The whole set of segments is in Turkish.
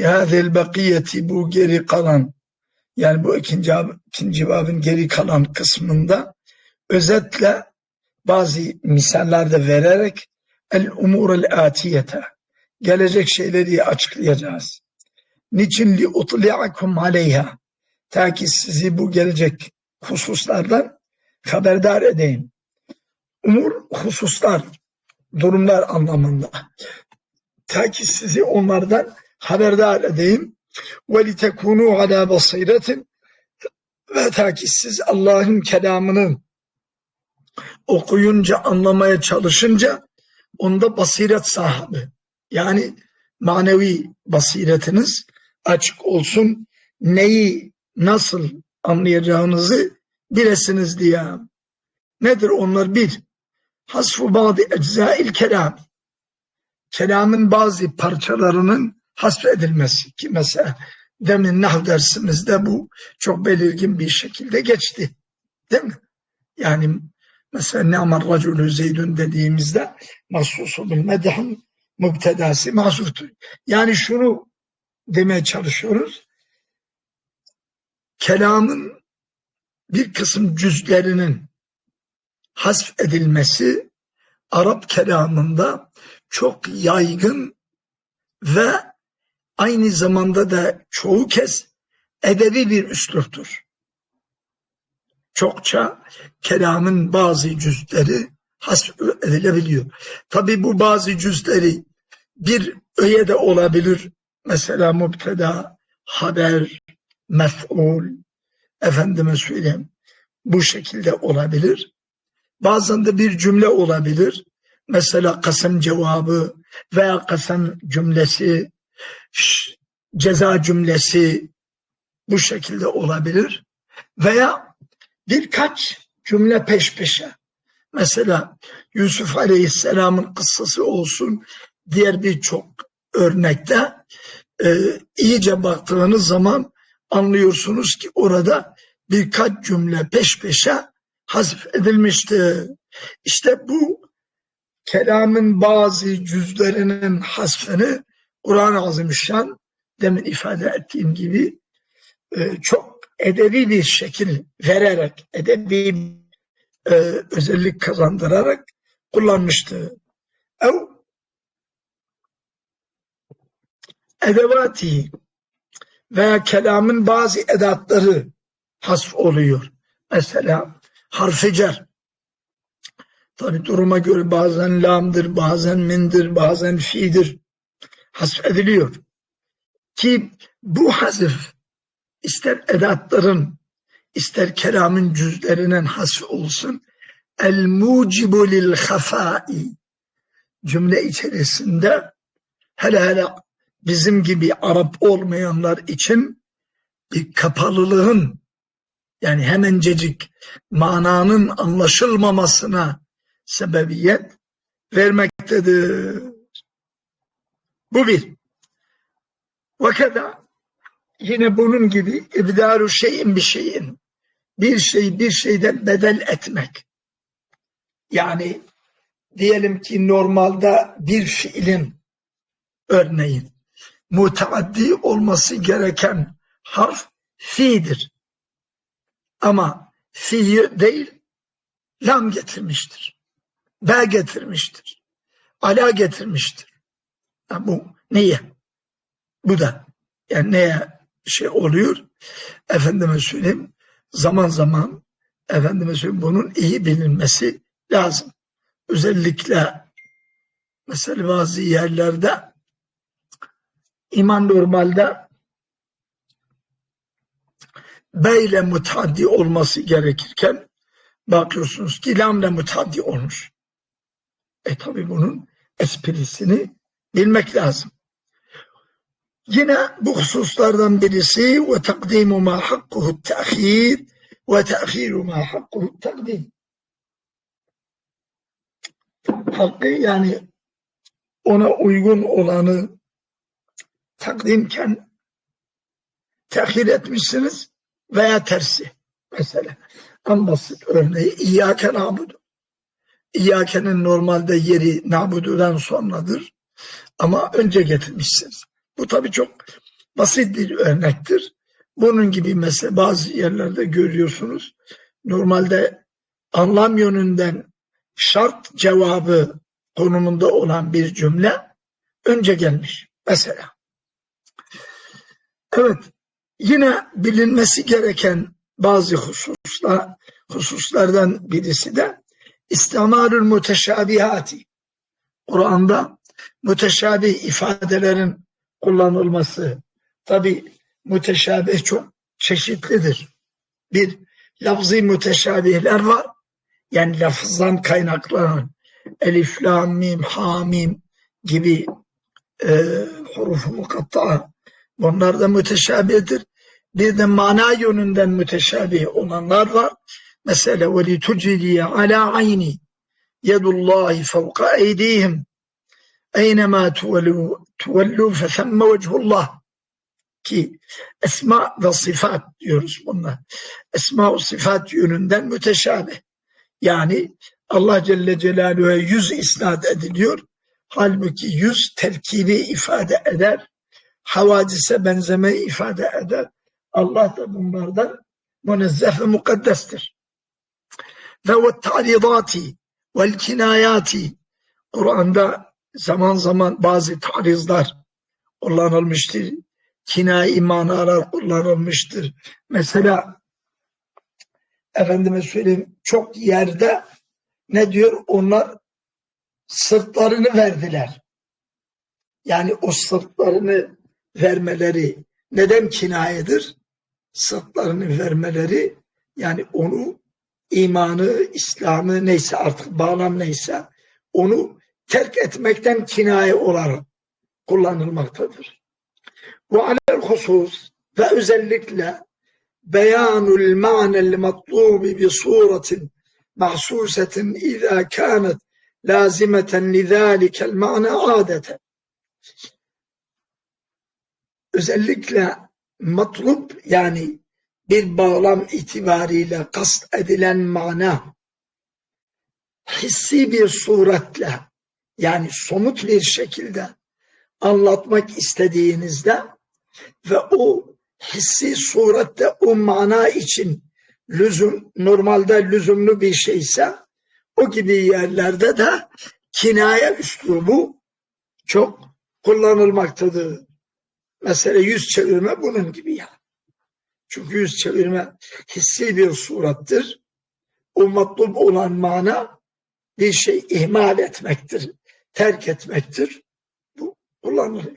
fi hadhihi bakiyeti bu geri kalan yani bu ikinci, ikinci babın geri kalan kısmında özetle bazı misaller de vererek el umur el atiyete gelecek şeyleri açıklayacağız. Niçin li utli'akum aleyha ta ki sizi bu gelecek hususlardan haberdar edeyim. Umur hususlar, durumlar anlamında. Ta ki sizi onlardan haberdar edeyim. Litekunu ala basiretin ve ta ki siz Allah'ın kelamını okuyunca, anlamaya çalışınca onda basiret sahibi. Yani manevi basiretiniz açık olsun. Neyi nasıl anlayacağınızı bilesiniz diye. Nedir onlar? Bir, hasfu bazı eczail kelam. Kelamın bazı parçalarının hasfedilmesi ki mesela demin nah dersimizde bu çok belirgin bir şekilde geçti. Değil mi? Yani mesela ne amar racülü zeydün dediğimizde mahsusu bil medhın mübtedası mahsuftur. Yani şunu demeye çalışıyoruz. Kelamın bir kısım cüzlerinin hasf edilmesi Arap kelamında çok yaygın ve aynı zamanda da çoğu kez edebi bir üsluptur. Çokça kelamın bazı cüzleri hasf edilebiliyor. Tabi bu bazı cüzleri bir öğe de olabilir. Mesela mübteda, haber, mef'ul, efendime söyleyeyim bu şekilde olabilir. Bazen de bir cümle olabilir. Mesela kasem cevabı veya kasem cümlesi, ceza cümlesi bu şekilde olabilir. Veya birkaç cümle peş peşe. Mesela Yusuf Aleyhisselam'ın kıssası olsun, diğer birçok örnekte e, iyice baktığınız zaman anlıyorsunuz ki orada birkaç cümle peş peşe hazf edilmişti. İşte bu kelamın bazı cüzlerinin hasfını Kur'an-ı Azimüşşan demin ifade ettiğim gibi e, çok edebi bir şekil vererek, edebi e, özellik kazandırarak kullanmıştı. Ev edevati veya kelamın bazı edatları hasf oluyor. Mesela harfi. Tabi duruma göre bazen lamdır, bazen mindir, bazen fi'dir. Hasf ediliyor. Ki bu hasf ister edatların, ister kelamın cüzlerinin hasf olsun, el mucibu lil hafai cümle içerisinde hele hele bizim gibi Arap olmayanlar için bir kapalılığın yani hemencecik mananın anlaşılmamasına sebebiyet vermektedir. Bu bir. Vakada yine bunun gibi ibdaru şeyin bir şeyin bir şey bir şeyden bedel etmek. Yani diyelim ki normalde bir fiilin örneğin mutaaddi olması gereken harf fi'dir. Ama fi'yi değil lam getirmiştir. B getirmiştir. Ala getirmiştir. Ya bu niye? Bu da yani neye şey oluyor? Efendime söyleyeyim zaman zaman efendime söyleyeyim bunun iyi bilinmesi lazım. Özellikle mesela bazı yerlerde İman normalde beyle mutaddi olması gerekirken bakıyorsunuz ki lamle mutaddi olmuş. E tabi bunun esprisini bilmek lazım. Yine bu hususlardan birisi ve takdimu ma hakkuhu ta'khir ve ta'khiru ma hakkuhu takdim. Hakkı yani ona uygun olanı takdimken tehir etmişsiniz veya tersi. Mesela en basit örneği İyyâke nabudu. İyyâke'nin normalde yeri nabududan sonradır ama önce getirmişsiniz. Bu tabi çok basit bir örnektir. Bunun gibi mesela bazı yerlerde görüyorsunuz. Normalde anlam yönünden şart cevabı konumunda olan bir cümle önce gelmiş. Mesela. Evet. Yine bilinmesi gereken bazı hususlar, hususlardan birisi de istimalül müteşabihati. Kur'an'da müteşabih ifadelerin kullanılması. Tabi müteşabih çok çeşitlidir. Bir lafzi müteşabihler var. Yani lafızdan kaynaklanan elif, lam, mim, ha, mim gibi e, hurufu mukatta bunlar da müteşabihdir. Bir de mana yönünden müteşabih olanlar var. Mesela وَلِتُجْرِيَ عَلَى عَيْنِ يَدُ اللّٰهِ فَوْقَ اَيْدِيهِمْ اَيْنَمَا تُوَلُّوا فَثَمَّ وَجْهُ اللّٰهِ ki esma ve sıfat diyoruz bunlar. Esma ve sıfat yönünden müteşabih. Yani Allah Celle Celaluhu'ya yüz isnat ediliyor. Halbuki yüz terkibi ifade eder. Havadise benzeme ifade eder. Allah da bunlardan münezzeh ve mukaddestir. Ve ve ta'ridati vel kinayati Kur'an'da zaman zaman bazı tarizlar kullanılmıştır. Kinai manalar kullanılmıştır. Mesela efendime söyleyeyim çok yerde ne diyor? Onlar sırtlarını verdiler. Yani o sırtlarını vermeleri neden kinayedir? Sırtlarını vermeleri yani onu imanı, İslam'ı neyse artık bağlam neyse onu terk etmekten kinaye olarak kullanılmaktadır. Ve alel husus ve özellikle beyanul ma'nel matlubi bi suretin mahsusetin izâ kânet lazimeten lizâlikel ma'na adeten. Özellikle matlup yani bir bağlam itibariyle kast edilen mana hissi bir suretle yani somut bir şekilde anlatmak istediğinizde ve o hissi surette o mana için lüzum, normalde lüzumlu bir şeyse o gibi yerlerde de kinaye üslubu çok kullanılmaktadır. Mesela yüz çevirme bunun gibi ya. Çünkü yüz çevirme hissi bir surattır. O matlub olan mana bir şey ihmal etmektir, terk etmektir. Bu kullanılıyor.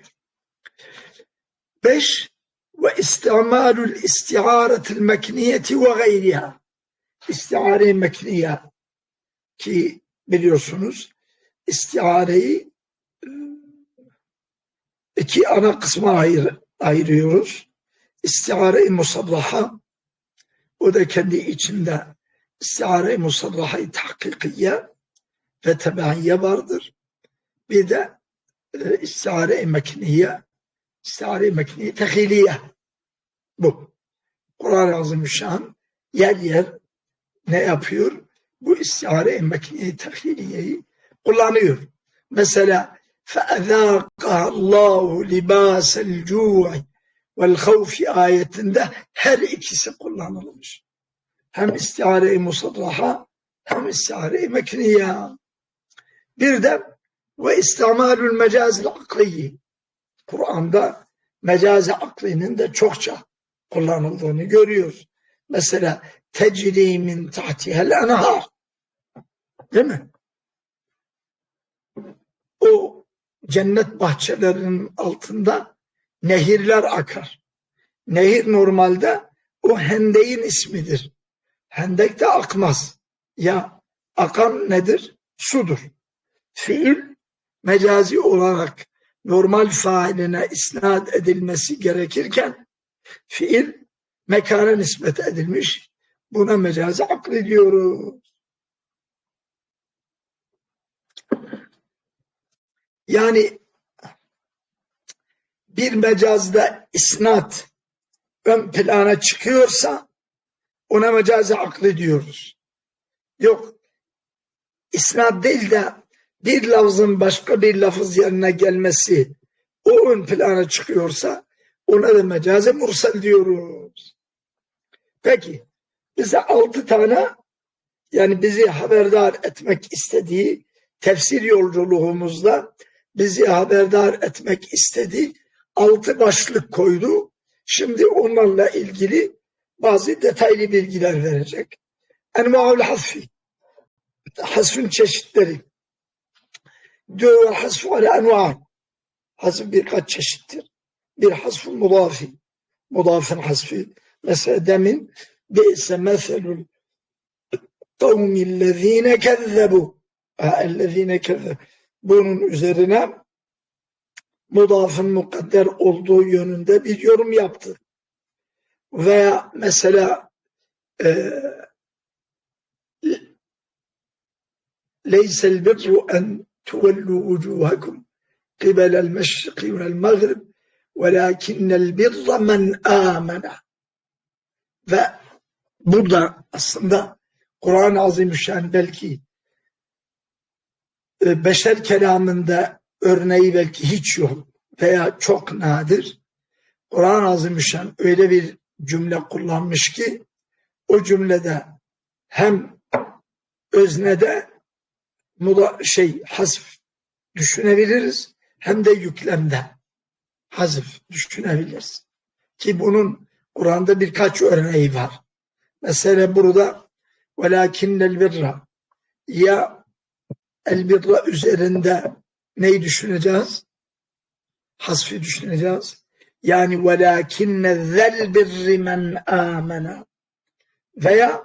Beş, ve istimalul istiaretil mekniyeti ve gayriha. İstiare mekniye ki biliyorsunuz istiareyi e, iki ana kısma ayır, ayırıyoruz. İstiare-i musabbaha o da kendi içinde istiare-i musabbaha-i tahkikiye ve tebaiye vardır Bir de e, istiare-i mekniye istihare mekni tehiliye bu. Kur'an-ı Azimüşşan yer yer ne yapıyor? Bu istihare mekni tehiliyeyi kullanıyor. Mesela فَاَذَاقَهَا اللّٰهُ لِبَاسَ الْجُوعِ وَالْخَوْفِ ayetinde her ikisi kullanılmış. Hem istihare-i musadraha hem istihare-i mekniye. Bir de ve istimalül mecazil akliyi Kur'an'da mecazi aklinin de çokça kullanıldığını görüyoruz. Mesela tecrimin tahtihel enhar. Değil mi? O cennet bahçelerinin altında nehirler akar. Nehir normalde o hendeyin ismidir. Hendek de akmaz. Ya akan nedir? Sudur. Fiil mecazi olarak normal failine isnat edilmesi gerekirken fiil mekana nispet edilmiş. Buna mecazi aklı diyoruz. Yani bir mecazda isnat ön plana çıkıyorsa ona mecazi aklı diyoruz. Yok isnat değil de bir lafzın başka bir lafız yerine gelmesi o ön plana çıkıyorsa Ona da mecaze mursal diyoruz. Peki bize altı tane yani bizi haberdar etmek istediği tefsir yolculuğumuzda bizi haberdar etmek istediği altı başlık koydu. Şimdi onlarla ilgili bazı detaylı bilgiler verecek. Enva'ul hasfi. Hasfın çeşitleri hasfu ala enva. Hasf birkaç çeşittir. Bir hasfu mudafi. Mudafın hasfi. Mesela demin be'se meselül kavmillezine kezzebu. Ellezine kezzebu. Bunun üzerine mudafın mukadder olduğu yönünde bir yorum yaptı. Veya mesela e, leysel birru en تولوا وجوهكم قبل المشرق والمغرب ولكن البر من آمن ve burada aslında Kur'an-ı Azimüşşan belki e, beşer kelamında örneği belki hiç yok veya çok nadir. Kur'an-ı Azimüşşan öyle bir cümle kullanmış ki o cümlede hem öznede muda, şey hasf düşünebiliriz hem de yüklemde hazif düşünebiliriz. Ki bunun Kur'an'da birkaç örneği var. Mesela burada velakinnel birra ya el birra üzerinde neyi düşüneceğiz? Hasfi düşüneceğiz. Yani velakinne zel birri men amena veya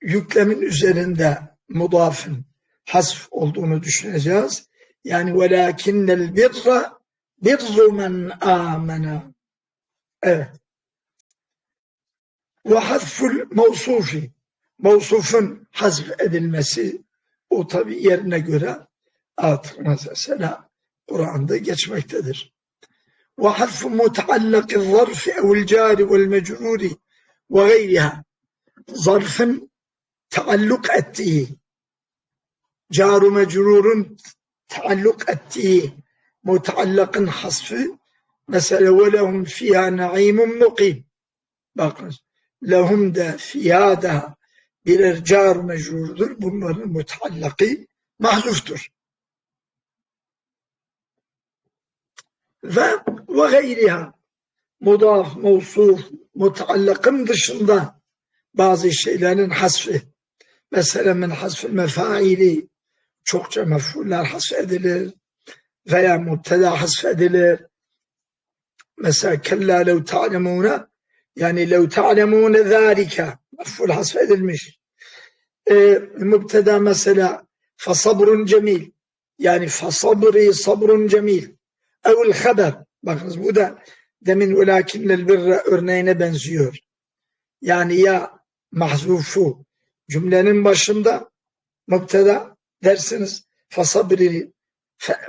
yüklemin üzerinde mudafın hasf olduğunu düşüneceğiz. Yani velakinnel birra birru men amena. Evet. Ve hasful mevsufi. Mevsufun hazf edilmesi o tabi yerine göre artık mesela Kur'an'da geçmektedir. Ve hasfu mutallaki zarfi evil cari vel mecruri ve gayriha. Zarfın taalluk ettiği, caru mecrurun taalluk ettiği mutallakın hasfı mesela ve lehum fiha naimun mukim. Bakın lehum da fiha da birer car mecrurdur. Bunların mutallakı mahzuftur. Ve ve gayriha mudaf, mevsuf, mutallakın dışında bazı şeylerin hasfı. Mesela min hasfı mefaili çokça mef'uller hasfedilir veya mubteda hasfedilir. Mesela kella lev ta'lemune yani lev ta'lemune zâlike mef'ul hasfedilmiş. Ee, mübteda mesela fasabrun cemil yani fasabri sabrun cemil evil haber bakınız bu da demin velakinnel birre örneğine benziyor. Yani ya mahzufu cümlenin başında mübteda dersiniz fasabri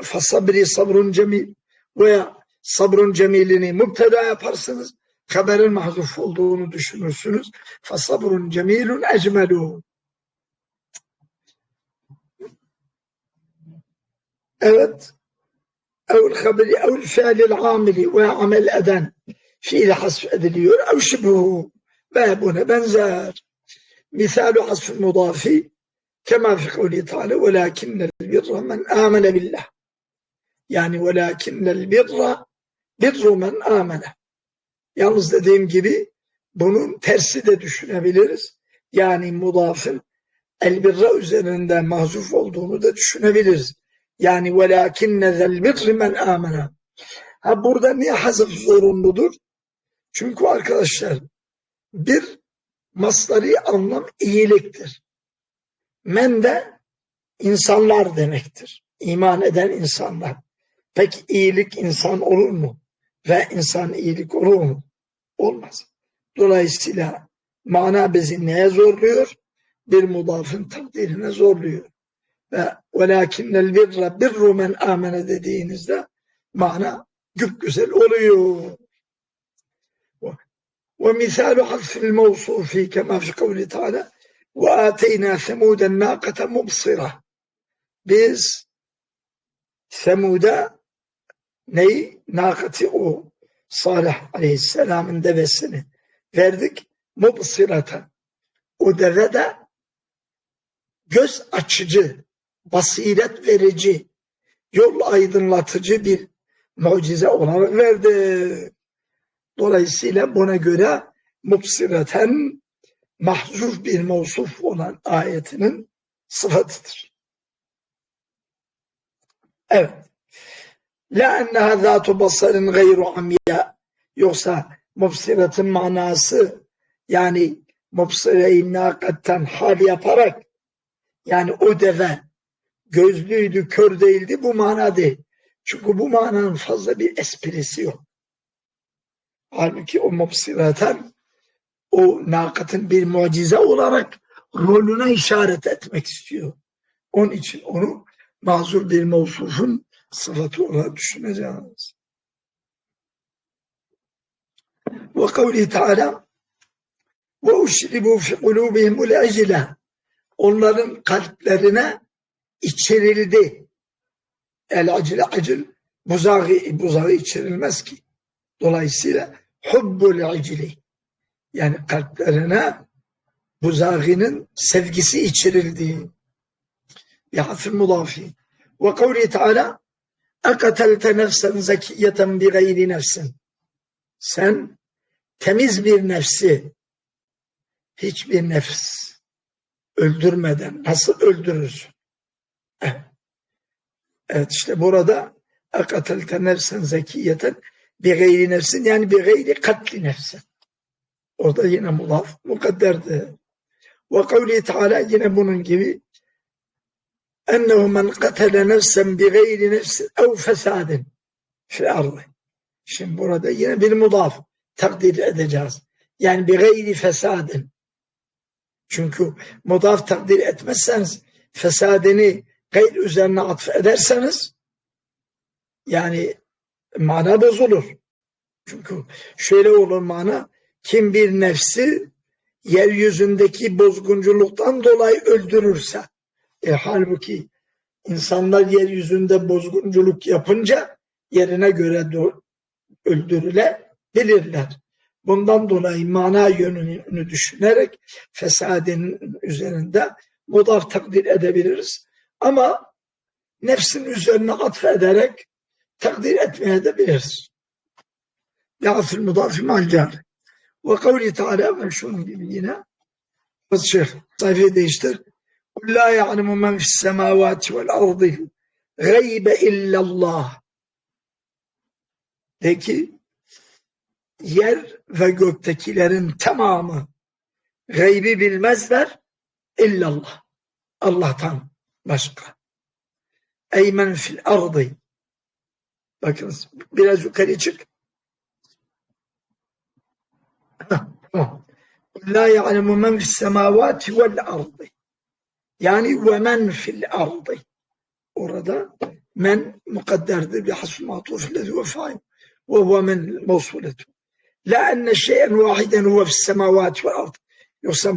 fasabri sabrun cemil veya sabrun cemilini mübteda yaparsınız haberin mahzuf olduğunu düşünürsünüz. Fasabrun cemilun ecmelu. Evet. Evl haberi evl fiilil amili ve amel eden fiil hasf ediliyor. Ev ve buna benzer. Misalu hasf mudafi kema fi kavli teala velakinnel birra men amene billah. Yani velakinnel birra birru men amene. Yalnız dediğim gibi bunun tersi de düşünebiliriz. Yani mudafın elbirra üzerinde mahzuf olduğunu da düşünebiliriz. Yani velakinne zel birri men amena. Ha burada niye hazıf zorunludur? Çünkü arkadaşlar bir masları anlam iyiliktir. Men de insanlar demektir. İman eden insanlar. Peki iyilik insan olur mu? Ve insan iyilik olur mu? Olmaz. Dolayısıyla mana bizi neye zorluyor? Bir mudafın takdirine zorluyor. Ve velakinnel birra birru men amene dediğinizde mana güzel oluyor. ومثال حذف الموصوف كما في قوله تعالى وآتينا ثمود الناقة مبصرة biz Semud'a neyi? Nakati o Salih Aleyhisselam'ın devesini verdik. Mubsireten. O deve de göz açıcı, basiret verici, yol aydınlatıcı bir mucize olarak verdi. Dolayısıyla buna göre mubsireten mahzuf bir mevsuf olan ayetinin sıfatıdır. Evet. La enneha zâtu basarin gayru amya. Yoksa mubsiretin manası yani mubsire-i nakatten hal yaparak yani o deve gözlüydü, kör değildi bu mana değil. Çünkü bu mananın fazla bir esprisi yok. Halbuki o mubsireten o nakatın bir mucize olarak rolüne işaret etmek istiyor. Onun için onu mazur bir mevsufun sıfatı olarak düşüneceğiz. Ve kavli Teala ve uşribu fi kulubihimul ecile onların kalplerine içirildi. El acile acil buzağı, buzağı içirilmez ki. Dolayısıyla hubbul acili yani kalplerine buzağının sevgisi içirildi. Ya hafif mudafi. Ve kavli Teala nefsen zekiyeten bi gayri nefsin. Sen temiz bir nefsi hiçbir nefs öldürmeden nasıl öldürürsün? Evet, evet işte burada akatelte nefsen zekiyeten bi gayri nefsin yani bi gayri katli nefsin. Orada yine mulaf mukadderdi. Ve kavli Teala yine bunun gibi ennehu men katele nefsen bi gayri nefsin ev fesadin fil ardı. Şimdi burada yine bir mudaf takdir edeceğiz. Yani bir gayri fesadin. Çünkü mudaf takdir etmezseniz fesadini gayr üzerine atf ederseniz yani mana bozulur. Çünkü şöyle olur mana kim bir nefsi yeryüzündeki bozgunculuktan dolayı öldürürse e, halbuki insanlar yeryüzünde bozgunculuk yapınca yerine göre öldürülebilirler. Bundan dolayı mana yönünü düşünerek fesadın üzerinde mudaf takdir edebiliriz. Ama nefsin üzerine atfederek takdir etmeye de biliriz. Yağfil mudafi malcar. Ve kavli Teala ve şunun gibi yine şey, sayfayı değiştir. La ya'lemu men fis semavati vel ardı gaybe illallah. De ki yer ve göktekilerin tamamı gaybi bilmezler illallah. Allah'tan başka. Eymen fil ardı. Bakınız biraz yukarı çık. La ya'lemu men fis semavati vel ardı. Yani ve men fil ardı. Orada men mukadderdir bi hasb matuf lezi ve fail. Ve huve men mevsuletu. La enne şeyen vahiden huve fis semavati vel ardı. Yoksa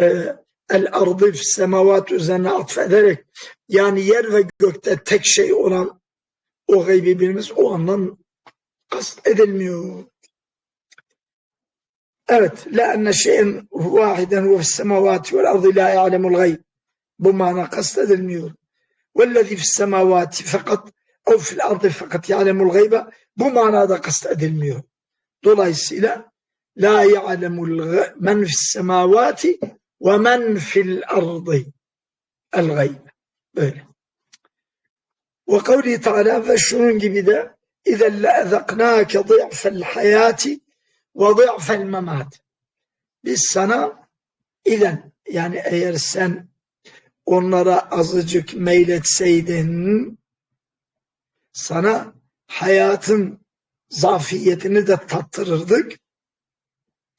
e, el ardı fis semavati üzerine atfederek yani yer ve gökte tek şey olan o gaybi bilmez o anlam kast edilmiyor. Evet. La enne şeyen vahiden huve fis semavati vel ardı la ya'lemul gayb. Bu mana kastedilmiyor. Vellezî fis semavati fakat ev fil ardı fakat ya'lemul gaybe bu manada kastedilmiyor. Dolayısıyla la ya'lemul men fis semavati ve men fil ardı el gaybe. Böyle. Ve kavli Teala ve şunun gibi de اِذَا لَاَذَقْنَاكَ ضِعْفَ الْحَيَاتِ وَضِعْفَ الْمَمَاتِ Biz sana ilen yani eğer sen onlara azıcık meyletseydin sana hayatın zafiyetini de tattırırdık.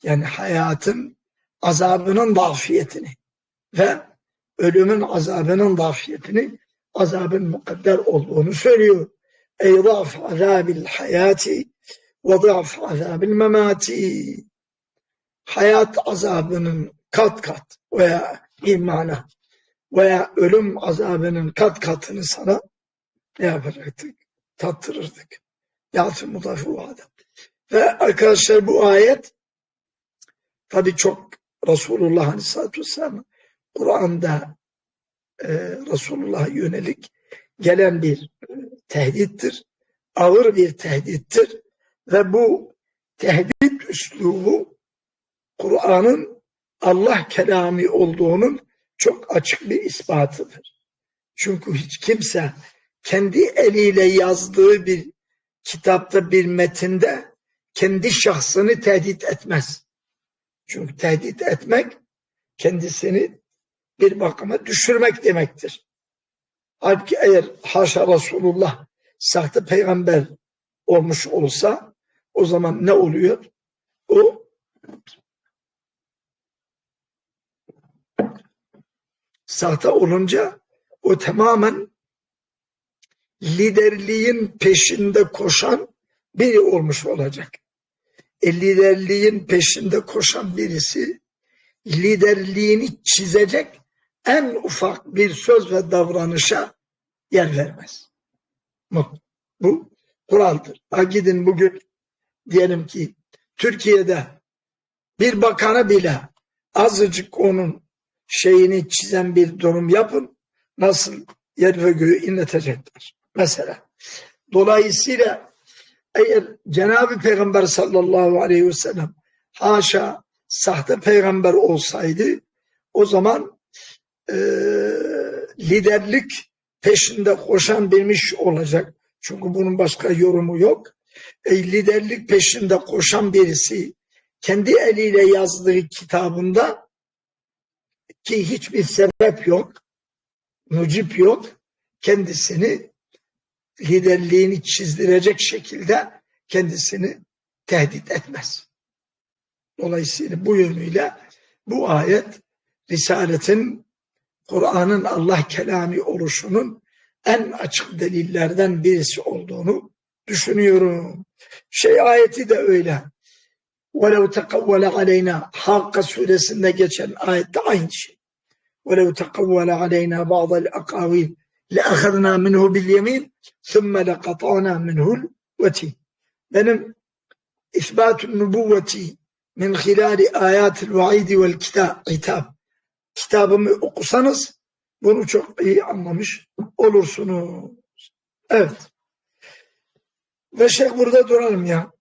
Yani hayatın azabının zafiyetini ve ölümün azabının zafiyetini azabın mukadder olduğunu söylüyor. Ey zaf azabil hayati ve zaf azabil memati hayat azabının kat kat veya bir mana veya ölüm azabının kat katını sana ne yapacaktık? Tattırırdık. Ya'tı mudafu adam. Ve arkadaşlar bu ayet tabi çok Resulullah Aleyhisselatü Vesselam Kur'an'da e, Resulullah'a yönelik gelen bir e, tehdittir. Ağır bir tehdittir. Ve bu tehdit üslubu Kur'an'ın Allah kelamı olduğunun çok açık bir ispatıdır. Çünkü hiç kimse kendi eliyle yazdığı bir kitapta bir metinde kendi şahsını tehdit etmez. Çünkü tehdit etmek kendisini bir bakıma düşürmek demektir. Halbuki eğer haşa Resulullah sahte peygamber olmuş olsa o zaman ne oluyor? O sahte olunca o tamamen liderliğin peşinde koşan biri olmuş olacak. E, liderliğin peşinde koşan birisi liderliğini çizecek en ufak bir söz ve davranışa yer vermez. Bu, kuraldır. Ha gidin bugün diyelim ki Türkiye'de bir bakanı bile azıcık onun şeyini çizen bir durum yapın. Nasıl yer ve göğü inletecekler. Mesela. Dolayısıyla eğer Cenab-ı Peygamber sallallahu aleyhi ve sellem haşa sahte peygamber olsaydı o zaman e, liderlik peşinde koşan birmiş olacak. Çünkü bunun başka yorumu yok. E, liderlik peşinde koşan birisi kendi eliyle yazdığı kitabında ki hiçbir sebep yok, mucip yok, kendisini liderliğini çizdirecek şekilde kendisini tehdit etmez. Dolayısıyla bu yönüyle bu ayet Risaletin Kur'an'ın Allah kelami oluşunun en açık delillerden birisi olduğunu düşünüyorum. Şey ayeti de öyle. وَلَوْ تَقَوَّلَ عَلَيْنَا Hakka suresinde geçen ayette aynı şey. وَلَوْ تَقَوَّلَ عَلَيْنَا بَعْضَ الْاَقَاوِيلِ لَأَخَذْنَا مِنْهُ بِالْيَمِينِ ثُمَّ لَقَطَعْنَا مِنْهُ الْوَتِينَ Benim İsbat-ı Nubuvveti min hilali ayatil vaidi vel kitab kitabımı okusanız bunu çok iyi anlamış olursunuz. Evet. Ve şeyh burada duralım ya.